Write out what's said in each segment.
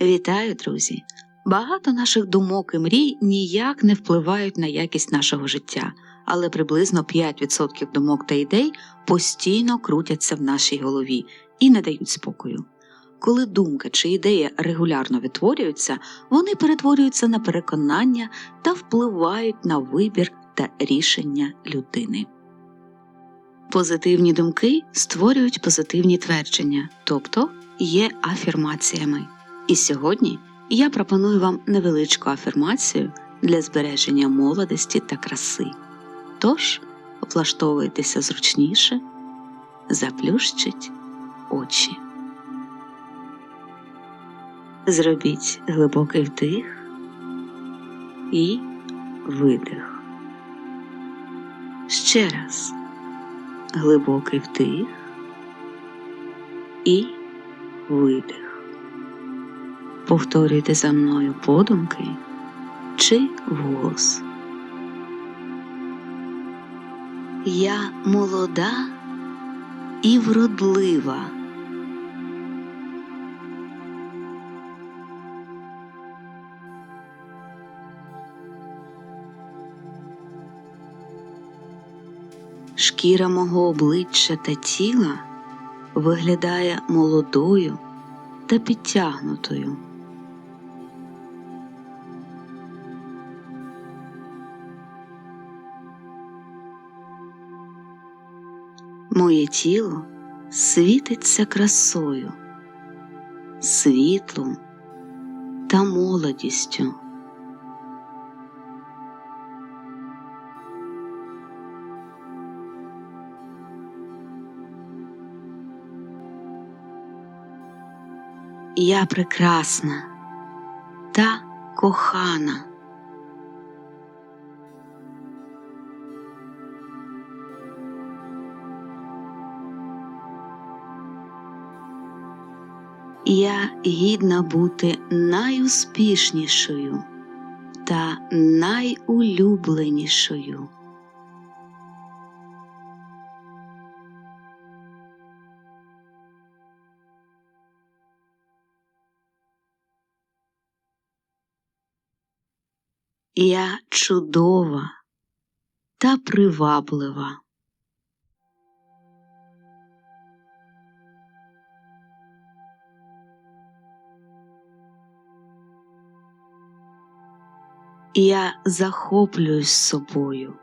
Вітаю, друзі! Багато наших думок і мрій ніяк не впливають на якість нашого життя, але приблизно 5% думок та ідей постійно крутяться в нашій голові і не дають спокою. Коли думка чи ідея регулярно відтворюються, вони перетворюються на переконання та впливають на вибір та рішення людини. Позитивні думки створюють позитивні твердження, тобто є афірмаціями. І сьогодні я пропоную вам невеличку афірмацію для збереження молодості та краси. Тож влаштовуйтеся зручніше, заплющить очі. Зробіть глибокий вдих і видих. Ще раз глибокий вдих і видих. Повторюйте за мною подумки чи вголос. Я молода і вродлива. Шкіра мого обличчя та тіла виглядає молодою та підтягнутою. Моє тіло світиться красою, світлом та молодістю. Я прекрасна та кохана. Я гідна бути найуспішнішою та найулюбленішою. Я чудова та приваблива. Я захоплююсь собою,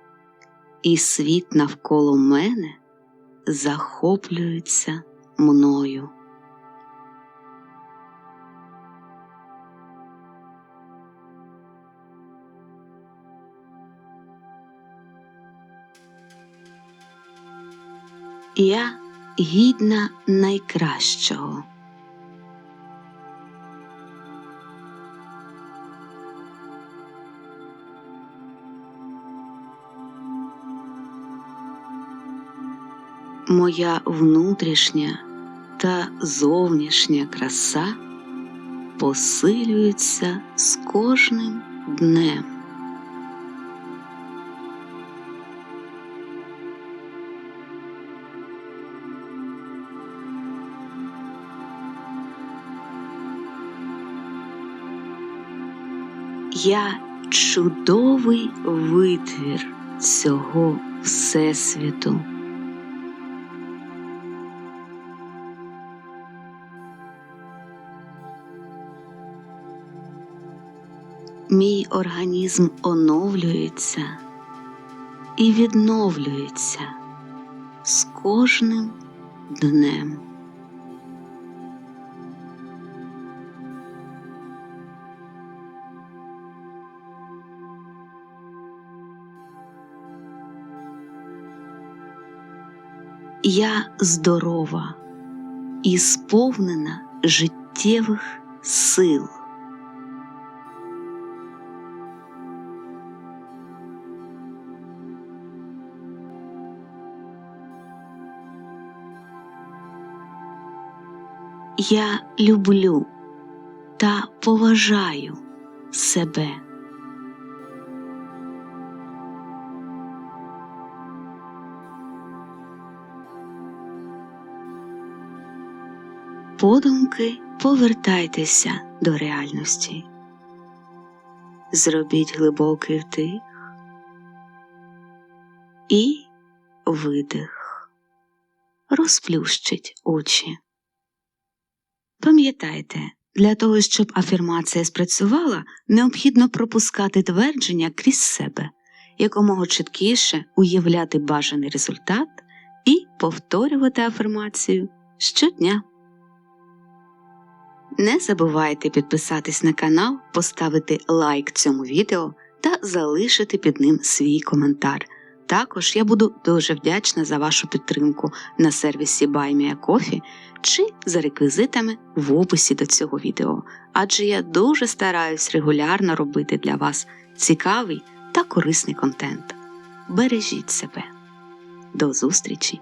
і світ навколо мене захоплюється мною. Я гідна найкращого. Моя внутрішня та зовнішня краса посилюються з кожним днем. Я чудовий витвір цього Всесвіту. Мій організм оновлюється і відновлюється з кожним днем. Я здорова і сповнена життєвих сил. Я люблю та поважаю себе. Подумки повертайтеся до реальності. Зробіть глибокий вдих і видих. Розплющіть очі. Пам'ятайте, для того, щоб афірмація спрацювала, необхідно пропускати твердження крізь себе, якомога чіткіше уявляти бажаний результат і повторювати афірмацію щодня. Не забувайте підписатись на канал, поставити лайк цьому відео та залишити під ним свій коментар. Також я буду дуже вдячна за вашу підтримку на сервісі BuyMeACoffee чи за реквізитами в описі до цього відео, адже я дуже стараюсь регулярно робити для вас цікавий та корисний контент. Бережіть себе. До зустрічі!